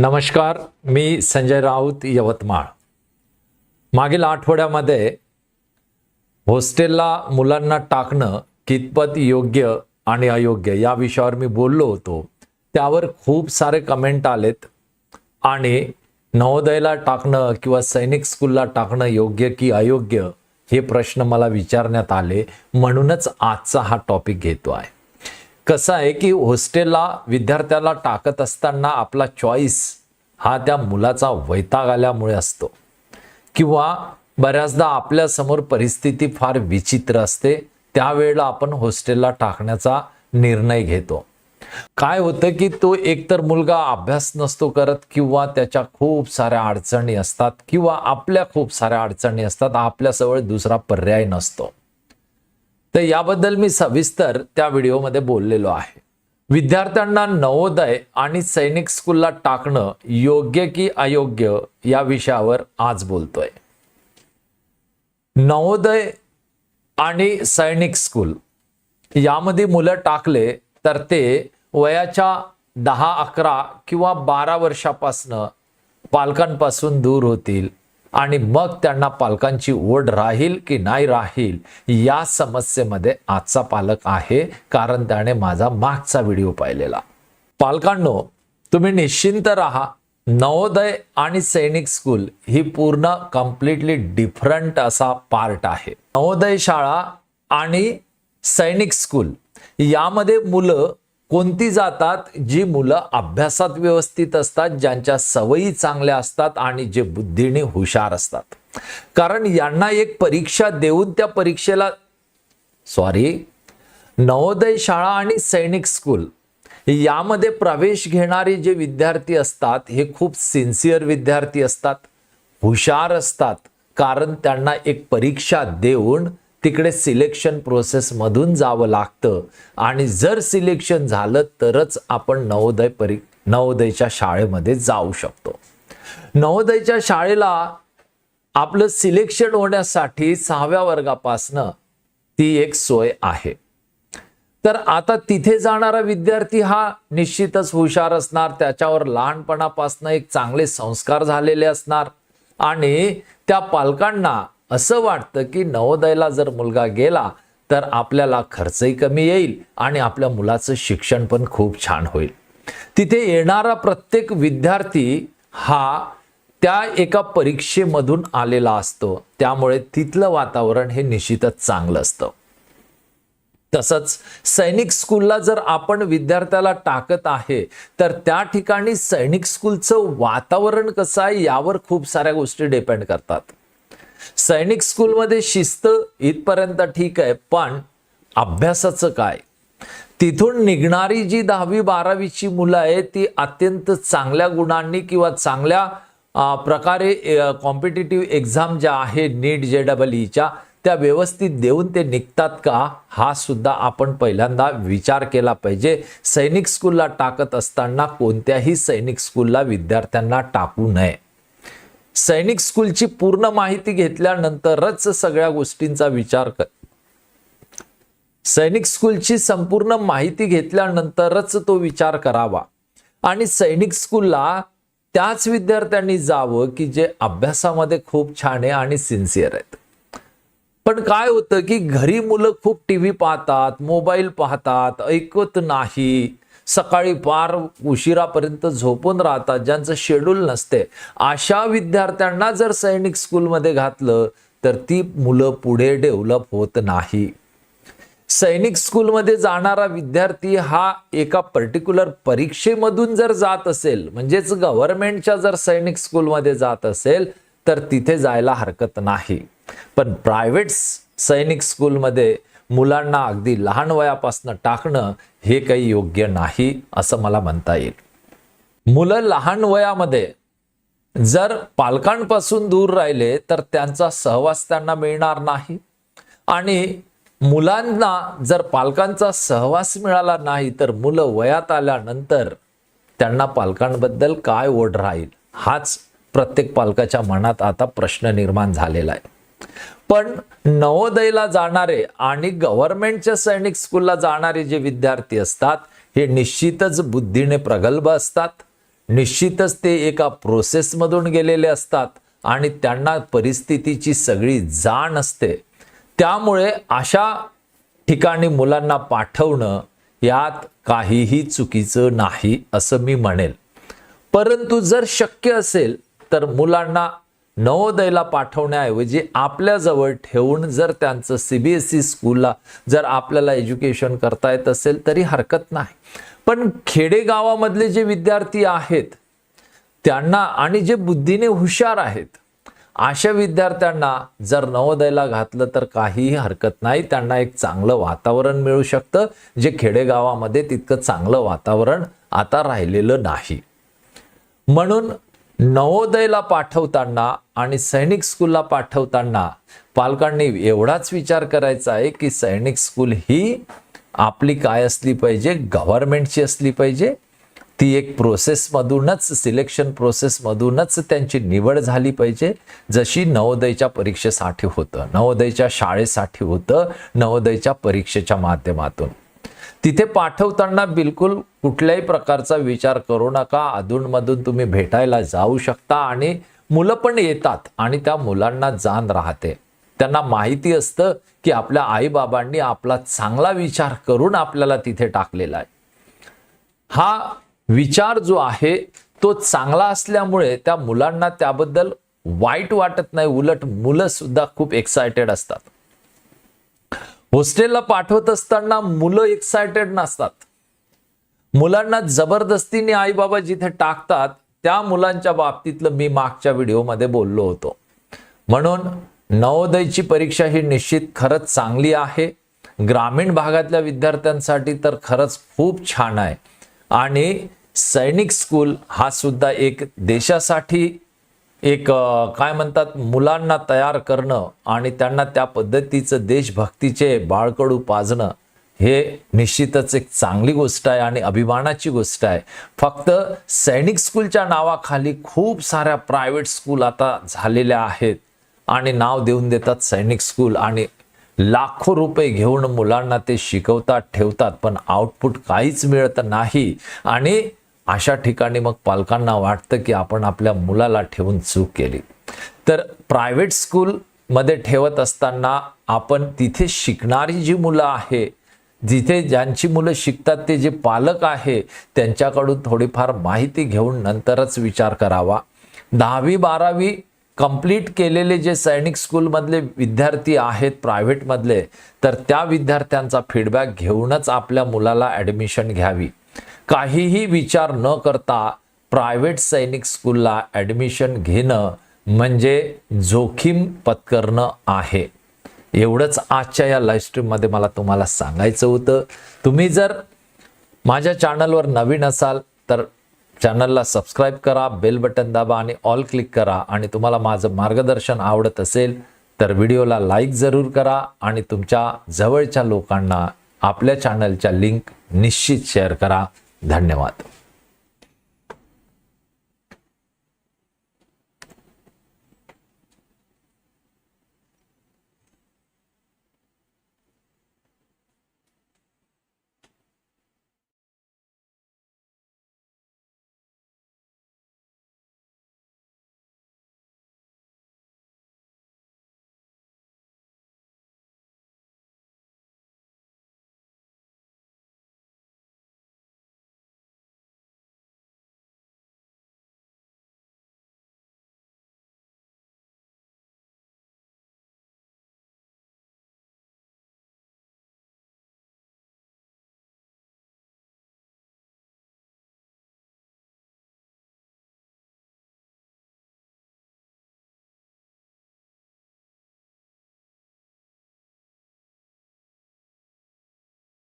नमस्कार मी संजय राऊत यवतमाळ. मागील आठवड्यामध्ये हॉस्टेलला मुलांना टाकणं कितपत योग्य आणि अयोग्य या विषयावर मी बोललो होतो. त्यावर खूप सारे कमेंट आलेत आणि नवोदयला टाकणं किंवा सैनिक स्कूलला टाकणं योग्य की अयोग्य हे प्रश्न मला विचारण्यात आले. म्हणूनच आजचा हा टॉपिक घेतो आहे. कसं आहे की हॉस्टेलला विद्यार्थ्याला टाकत असताना आपला चॉईस हा त्या मुलाचा वैताग आल्यामुळे असतो. किंवा बऱ्याचदा आपल्यासमोर परिस्थिती फार विचित्र असते त्यावेळेला आपण हॉस्टेलला टाकण्याचा निर्णय घेतो. काय होतं की तो एकतर मुलगा अभ्यास नसतो करत किंवा त्याच्या खूप साऱ्या अडचणी असतात किंवा आपल्या खूप साऱ्या अडचणी असतात आपल्याजवळ दुसरा पर्याय नसतो. तर याबद्दल मी सविस्तर त्या व्हिडिओमध्ये बोललेलो आहे. विद्यार्थ्यांना नवोदय आणि सैनिक स्कूलला टाकणं योग्य की अयोग्य या विषयावर आज बोलतोय. नवोदय आणि सैनिक स्कूल यामध्ये मुलं टाकले तर ते वयाच्या दहा अकरा किंवा बारा वर्षापासनं पालकांपासून दूर होतील. आणि मग त्यांना पालकांची ओढ राहील की नाही राहील या समस्येमध्ये आजचा पालक आहे कारण त्याने माझा मागचा व्हिडिओ पाहिलेला. पालकांनो तुम्ही निश्चिंत राहा. नवोदय आणि सैनिक स्कूल ही पूर्ण कम्प्लिटली डिफरंट असा पार्ट आहे. नवोदय शाळा आणि सैनिक स्कूल यामध्ये मुलं कोणती जातात जी मुलं अभ्यासात व्यवस्थित असतात ज्यांच्या सवयी चांगल्या असतात आणि जे बुद्धीने हुशार असतात? कारण यांना एक परीक्षा देऊन त्या परीक्षेला सॉरी नवोदय शाळा आणि सैनिक स्कूल यामध्ये प्रवेश घेणारे जे विद्यार्थी असतात हे खूप सिन्सिअर विद्यार्थी असतात हुशार असतात. कारण त्यांना एक परीक्षा देऊन तिकडे सिलेक्शन प्रोसेसमधून जावं लागतं. आणि जर सिलेक्शन झालं तरच आपण नवोदय परी नवोदयच्या शाळेमध्ये जाऊ शकतो. नवोदयच्या शाळेला आपलं सिलेक्शन होण्यासाठी सहाव्या वर्गापासनं ती एक सोय आहे. तर आता तिथे जाणारा विद्यार्थी हा निश्चितच हुशार असणार त्याच्यावर लहानपणापासून एक चांगले संस्कार झालेले असणार. आणि त्या पालकांना असं वाटतं की नवोदयला जर मुलगा गेला तर आपल्याला खर्चही कमी येईल आणि आपल्या मुलाचं शिक्षण पण खूप छान होईल. तिथे येणारा प्रत्येक विद्यार्थी हा त्या एका परीक्षेमधून आलेला असतो. त्यामुळे तिथलं वातावरण हे निश्चितच चांगलं असतं. तसंच सैनिक स्कूलला जर आपण विद्यार्थ्याला टाकत आहे तर त्या ठिकाणी सैनिक स्कूलचं वातावरण कसं आहे यावर खूप साऱ्या गोष्टी डिपेंड करतात. सैनिक स्कूलमध्ये शिस्त इथपर्यंत ठीक आहे पण अभ्यासाचं काय? तिथून निघणारी जी दहावी बारावीची मुलं आहे ती अत्यंत चांगल्या गुणांनी किंवा चांगल्या प्रकारे कॉम्पिटेटिव्ह एक्झाम ज्या आहे नीट जे डबल ईच्या त्या व्यवस्थित देऊन ते निघतात का? हा सुद्धा आपण पहिल्यांदा विचार केला पाहिजे. सैनिक स्कूलला टाकत असताना कोणत्याही सैनिक स्कूलला विद्यार्थ्यांना टाकू नये. सैनिक स्कूलची पूर्ण माहिती घेतल्यानंतरच सगळ्या गोष्टींचा विचार कर. सैनिक स्कूलची संपूर्ण माहिती घेतल्यानंतरच तो विचार करावा. आणि सैनिक स्कूलला त्याच विद्यार्थ्यांनी जावं की जे अभ्यासामध्ये खूप छान आहे आणि सिन्सिअर आहेत. पण काय होतं की घरी मुलं खूप टी व्ही पाहतात मोबाईल पाहतात ऐकत नाही. सकाळी फार उशिरापर्यंत झोपून राहतात ज्यांचं शेड्यूल नसते. अशा विद्यार्थ्यांना जर सैनिक स्कूलमध्ये घातलं तर ती मुलं पुढे डेव्हलप होत नाही. सैनिक स्कूलमध्ये जाणारा विद्यार्थी हा एका पर्टिक्युलर परीक्षेमधून जर जात असेल म्हणजेच गव्हर्नमेंटच्या जर सैनिक स्कूलमध्ये जात असेल तर तिथे जायला हरकत नाही. पण प्रायव्हेट सैनिक स्कूलमध्ये मुलांना अगदी लहान वयापासून टाकणं हे काही योग्य नाही असं मला म्हणता येईल. मुलं लहान वयामध्ये जर पालकांपासून दूर राहिले तर त्यांचा सहवास त्यांना मिळणार नाही. आणि मुलांना जर पालकांचा सहवास मिळाला नाही तर मुलं वयात आल्यानंतर त्यांना पालकांबद्दल काय ओढ राहील? हाच प्रत्येक पालकाच्या मनात आता प्रश्न निर्माण झालेला आहे. पण नवोदयला जाणारे आणि गव्हर्नमेंटच्या सैनिक स्कूलला जाणारे जे विद्यार्थी असतात हे निश्चितच बुद्धीने प्रगल्भ असतात. निश्चितच ते एका प्रोसेसमधून गेलेले असतात आणि त्यांना परिस्थितीची सगळी जाण असते. त्यामुळे अशा ठिकाणी मुलांना पाठवणं यात काहीही चुकीचं नाही असं मी म्हणेल. परंतु जर शक्य असेल तर मुलांना नवोदयला पाठवण्याऐवजी आपल्याजवळ ठेवून जर त्यांचं सी बी एस ई स्कूलला जर आपल्याला एज्युकेशन करता येत असेल तरी हरकत नाही. पण खेडेगावामधले जे विद्यार्थी आहेत त्यांना आणि जे बुद्धीने हुशार आहेत अशा विद्यार्थ्यांना जर नवोदयला घातलं तर काहीही हरकत नाही. त्यांना एक चांगलं वातावरण मिळू शकतं. जे खेडेगावामध्ये तितकं चांगलं वातावरण आता राहिलेलं नाही. म्हणून नवोदयला पाठवताना आणि सैनिक स्कूलला पाठवताना पालकांनी एवढाच विचार करायचा आहे की सैनिक स्कूल ही आपली काय असली पाहिजे? गव्हर्नमेंटची असली पाहिजे? ती एक प्रोसेसमधूनच सिलेक्शन प्रोसेसमधूनच त्यांची निवड झाली पाहिजे. जशी नवोदयच्या परीक्षेसाठी होतं नवोदयच्या शाळेसाठी होतं नवोदयच्या परीक्षेच्या माध्यमातून. तिथे पाठवताना बिलकुल कुठल्याही प्रकारचा विचार करू नका. अधूनमधून तुम्ही भेटायला जाऊ शकता आणि मुलं पण येतात आणि त्या मुलांना जाण राहते. त्यांना माहिती असतं की आपल्या आईबाबांनी आपला चांगला विचार करून आपल्याला तिथे टाकलेला आहे. हा विचार जो आहे तो चांगला असल्यामुळे त्या मुलांना त्याबद्दल वाईट वाटत नाही. उलट मुलं सुद्धा खूप एक्सायटेड असतात. हॉस्टेलला पाठवत असताना मुलं एक्सायटेड नसतात. मुलांना जबरदस्तीने आई बाबा जिथे टाकतात त्या मुलांच्या बाबतीतलं मी मागच्या व्हिडिओमध्ये बोललो होतो. म्हणून नवोदयची परीक्षा ही निश्चित खरंच चांगली आहे. ग्रामीण भागातल्या विद्यार्थ्यांसाठी तर खरंच खूप छान आहे. आणि सैनिक स्कूल हा सुद्धा एक देशासाठी एक काय म्हणतात मुलांना तयार करणं आणि त्यांना त्या पद्धतीचं देशभक्तीचे बाळकडू पाजणं हे निश्चितच एक चांगली गोष्ट आहे आणि अभिमानाची गोष्ट आहे. फक्त सैनिक स्कूलच्या नावाखाली खूप साऱ्या प्रायव्हेट स्कूल आता झालेल्या आहेत आणि नाव देऊन देतात सैनिक स्कूल आणि लाखो रुपये घेऊन मुलांना ते शिकवतात ठेवतात पण आउटपुट काहीच मिळत नाही. आणि अशा ठिकाणी मग पालकांना वाटतं की आपण आपल्या मुलाला ठेवून चूक केली. तर प्रायव्हेट स्कूलमध्ये ठेवत असताना आपण तिथे शिकणारी जी मुलं आहे जिथे ज्यांची मुलं शिकतात ते जे पालक आहे त्यांच्याकडून थोडीफार माहिती घेऊन नंतरच विचार करावा. दहावी बारावी कंप्लीट केलेले जे सैनिक स्कूलमधले विद्यार्थी आहेत प्रायव्हेटमधले तर त्या विद्यार्थ्यांचा फीडबॅक घेऊनच आपल्या मुलाला ॲडमिशन घ्यावी. काहीही विचार न करता प्रायव्हेट सैनिक स्कूलला ॲडमिशन घेणं म्हणजे जोखीम पत्करणं आहे. एवढंच आजच्या या लाईव्ह स्ट्रीममध्ये मला तुम्हाला सांगायचं होतं. तुम्ही जर माझ्या चॅनलवर नवीन असाल तर चॅनलला सबस्क्राईब करा बेल बटन दाबा आणि ऑल क्लिक करा. आणि तुम्हाला माझं मार्गदर्शन आवडत असेल तर व्हिडिओला लाईक जरूर करा आणि तुमच्या जवळच्या लोकांना आपल्या चॅनलच्या लिंक निश्चित शेअर करा. धन्यवाद.